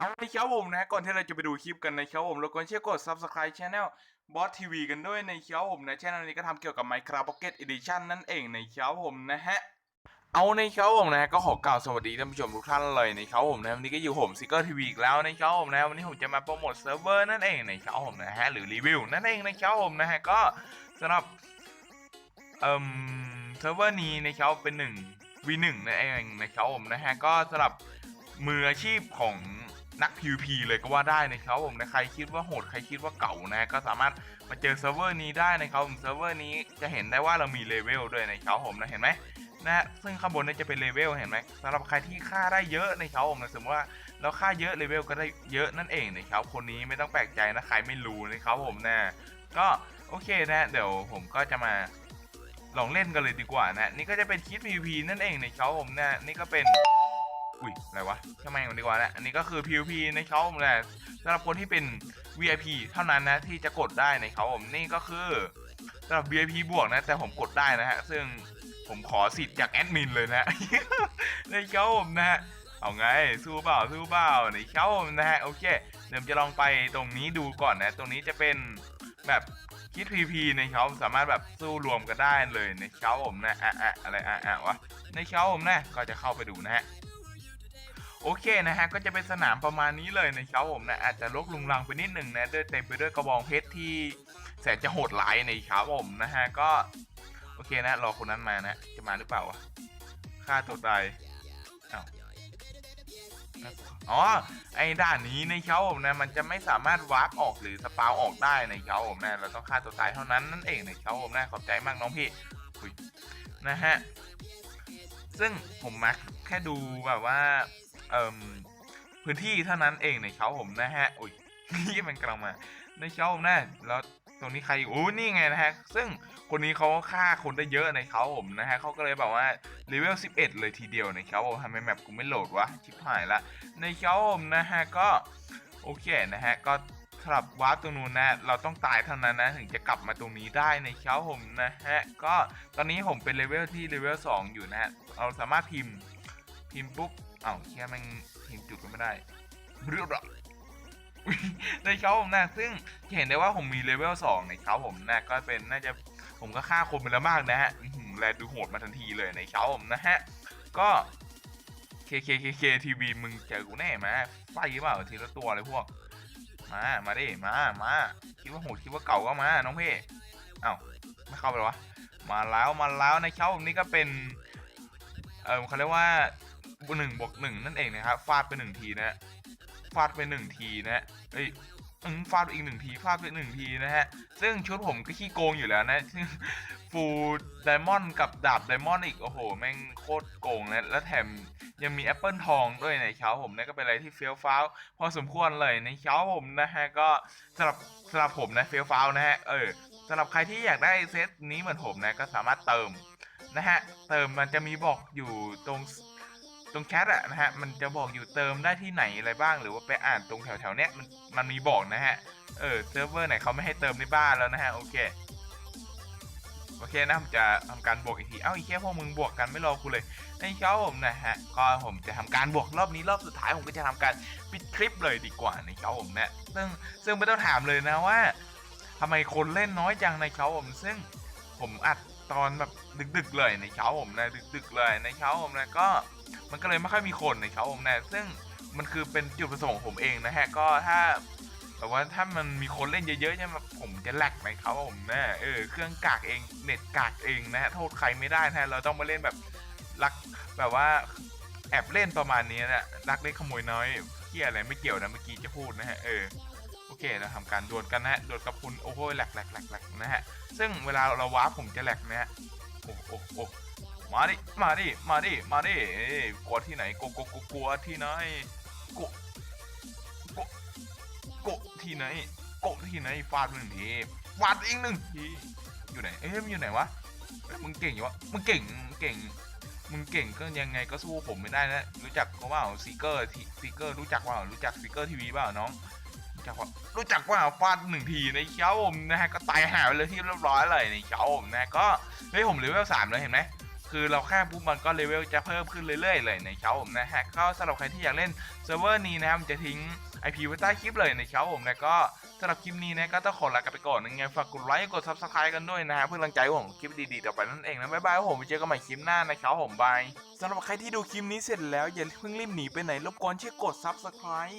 เอาในเช้าผมนะก่อนที่เราจะไปดูคลิปกันในเช้าผมเรบกวนช่วยกด subscribe channel Boss TV กันด้วยในเช้าผมนะ channel นี้ก็ทำเกี่ยวกับ Minecraft Pocket Edition นั่นเองในเช้าผมนะฮะเอาในเช้าผมนะก็ขอกล่าวสวัสดีท่านผู้ชมทุกท่านเลยในเช้าผมนะวันนี้ก็อยู่ผมซิกเกอร์ทีวีอีกแล้วในเช้าผมนะวันนี้ผมจะมาโปรโมทเซิร์ฟเวอร์นั่นเองในเช้าผมนะฮะหรือรีวิวนั่นเองในเช้าผมนะฮะก็สำหรับเอ่มเซิร์ฟเวอร์นี้ในเช้าเป็นหนึ่ง V1 นั่นเองในเช้าผมนะฮะก็สำหรับมืออาชีพของ นัก PVP เลยก็ว่าได้นะครับผมนะใครคิดว่าโหดใครคิดว่าเก่านะก็สามารถมาเจอเซิร์ฟเวอร์นี้ได้นะครับผมเซิร์ฟเวอร์นี้จะเห็นได้ว่าเรามีเลเวลด้วยนะครับผมนะเห็นไหมนะซึ่งข้างบนนี่จะเป็นเลเวลเห็นไหมสำหรับใครที่ฆ่าได้เยอะในเขาผมนะสมมติว่าเราฆ่าเยอะเลเวลก็ได้เยอะนั่นเองนะครับคนนี้ไม่ต้องแปลกใจนะใครไม่รู้นะครับผมนะก็โอเคนะเดี๋ยวผมก็จะมาลองเล่นกันเลยดีกว่านะนี่ก็จะเป็นคิด PVP นั่นเองนะครับผมนะนี่ก็เป็น อุ้ยอะไรวะช่างแม่งดีกว่านะอันนี้ก็คือ PVP ในเขาผมแหละสำหรับคนที่เป็น VIP เท่านั้นนะที่จะกดได้ในเขาผมนี่ก็คือสำหรับ VIP บวกนะแต่ผมกดได้นะฮะซึ่งผมขอสิทธิ์จากแอดมินเลยนะในเขาผมนะฮะเอาไงสู้เปล่าสู้เปล่าในเขาผมนะฮะโอเคเดี๋ยวจะลองไปตรงนี้ดูก่อนนะ ตรงนี้จะเป็นแบบคิด PVP ในเขาสามารถแบบสู้รวมกันได้เลยในเขาผมนะอะอะอะไรอะอะวะในเขาผมนะก็จะเข้าไปดูนะฮะ โอเคนะฮะก็จะเป็นสนามประมาณนี้เลยนะครับผมนะอาจจะลกลุงลังไปนิดหนึ่งนะด้วยเต็มไปด้วยกระบองเพชรที่แสนจะโหดร้ายในครับผมนะฮะก็โอเคนะรอคนนั้นมานะจะมาหรือเปล่าวะฆ่าตัวตายอ้าวอ๋อไอ้ด้านนี้ในเขาผมนะมันจะไม่สามารถวาร์ปออกหรือสปาวออกได้ในเขาผมนะเราต้องฆ่าตัวตายเท่านั้นนั่นเองในเขาผมนะขอบใจมากน้องพี่นะฮะซึ่งผมมาแค่ดูแบบว่า พื้นที่เท่านั้นเองในเขาผมนะฮะอุ้ยนี่มันกลังมาในเขาผมนะแล้วตรงนี้ใครอยู่อู้นี่ไงนะฮะ ซึ่งคนนี้เขาฆ่าคนได้เยอะในเขาผมนะฮะเขาก็เลยแบบว่าเลเวล 11 เลยทีเดียวในเขาผมทำไมแมปกูไม่โหลดวะ ชิบหายละ ในเขาผมนะฮะก็ โอเคนะฮะ ก็สำหรับวาร์ปตรงนู้นนะเราต้องตายเท่านั้นนะถึงจะกลับมาตรงนี้ได้ในเขาผมนะฮะ ก็ตอนนี้ผมเป็นเลเวลที่เลเวล2อยู่นะฮะ เราสามารถพิมพ์พิมพ์ปุ๊บ อ้าแค่แม่งพิมพ์จุดก็ไม่ได้เรียบร้อยอุ๊ยในเขาผมนะซึ่งจะเห็นได้ว่าผมมีเลเวล2ในเขาผมนะก็เป็นน่าจะผมก็ฆ่าคนไปแล้วมากนะฮะแลดูโหดมาทันทีเลยในเขาผมนะฮะ ก็เคเคเคเคทีวีมึงเจอกูแน่มาไฟเปล่าทีละตัวเลยพวก มา มาดิมามาคิดว่าโหดคิดว่าเก่าก็มา น้องเพ่เอ้าไม่เข้าไปหรอวะมาแล้วมาแล้วในเขาผมนี่ก็เป็นเออเขาเรียกว่า หนึ่งบวกหนึ่งนั่นเองนะครับฟาดไปหนึ่งทีนะฟาดไปหนึ่งทีนะเอ้ยอืมฟาดไปอีกหนึ่งทีฟาดไปหนึ่งทีนะฮะ ซึ่งชุดผมก็ขี้โกงอยู่แล้วนะฟูไดมอนด์กับดาบไดมอนด์อีก โอ้โห แม่งโคตรโกงนะแล้วแถมยังมีแอปเปิลทองด้วยในเช้าผมนะก็เป็นอะไรที่เฟี้ยวฟ้าวพอสมควรเลยในเช้าผมนะฮะ ก็สำหรับสำหรับผมนะเฟี้ยวฟ้าวนะฮะ เออสำหรับใครที่อยากได้เซตนี้เหมือนผมนะก็สามารถเติมนะฮะ เติมมันจะมีบอกอยู่ตรง ตรงแชทอะนะฮะมันจะบอกอยู่เติมได้ที่ไหนอะไรบ้าง หรือว่าไปอ่านตรงแถวๆเนี้ยมันมันมีบอกนะฮะเออเซิร์ฟเวอร์ไหนเขาไม่ให้เติมในบ้านแล้วนะฮะโอเคโอเคนะผมจะทำการบวกอีกที เอ้าอีแค่พวกมึงบวกกันไม่รอกูเลยในเช้าผมนะฮะ ก็ผมจะทำการบวกรอบนี้รอบสุดท้ายผมก็จะทำการปิดคลิปเลยดีกว่าในเช้าผมนะ ซึ่งซึ่งไม่ต้องถามเลยนะว่าทำไมคนเล่นน้อยจังในเช้าผม ซึ่งผมอัด ตอนแบบดึกๆเลยในเช้าผมนะดึกๆเลยในเช้าผมนะก็มันก็เลยไม่ค่อยมีคนในเช้าผมนะซึ่งมันคือเป็นจุดประสงค์ของผมเองนะฮะก็ถ้าแบบว่าถ้ามันมีคนเล่นเยอะๆเนี่ยผมจะแหลกในเขาผมนะเออเครื่องกากเองเน็ตกากเองนะฮะโทษใครไม่ได้นะเราต้องมาเล่นแบบรักแบบว่าแอบเล่นประมาณนี้นะรักเล็กขโมยน้อยเกี่ยอะไรไม่เกี่ยวนะเมื่อกี้จะพูดนะฮะเออ โอเคเราทำการดวลกันนะฮะดวลกับคุณโอ้โหแหลกแหลกแหลกแหลกนะฮะซึ่งเวลาเราวาร์ปผมจะแหลกนะฮะโอ้โอ้โอ้มาดิมาดิมาดิมาดิเอ้ยกลัวที่ไหนกลัวกลัวกลัวกที่ไหนกลัวกลัวกลัวที่ไหนกลัวที่ไหนฟาดหนึ่งทีฟาดอีกหนึ่งทีอยู่ไหนเอ๊ะมันอยู่ไหนวะมึงเก่งอยู่วะมึงเก่งมึงเก่งมึงเก่งก็ยังไงก็สู้ผมไม่ได้นะ รู้จักเขาเปล่าซีเกอร์ซีเกอร์รู้จักเปล่ารู้จักซีเกอร์ทีวีเปล่าน้อง รู้จักว่ารู้จักว่าฟาดหนึ่งทีในเช้าผมนะฮะก็ตายหายไปเลยที่เรียบร้อยเลยในเช้าผมนะก็เฮ้ยผมเลเวลสามแล้วเห็นไหมคือเราฆ่ปุ๊บมันก็เลเวลจะเพิ่มขึ้นเรื่อยๆเลยนะครับผมนะฮะก็สำหรับใครที่อยากเล่นเซิร์ฟเวอร์นี้นะครับจะทิ้ง IP ไว้ใต้คลิปเลยนะครับผมนะก็สำหรับคลิปนี้นะก็ต้องขอลากันไปก่อนยังไงฝากกดไลค์กด subscribe กันด้วยนะฮะเพื่อกำลังใจของคลิปดีๆต่อไปนั่นเองนะบ๊ายบายผมไปเจอกันใหม่คลิปหน้านะครับผมบายสำหรับใครที่ดูคลิปนี้เสร็จแล้วอย่าเพิ่งรีบหนีไปไหนรบกวนช่วยกด subscribe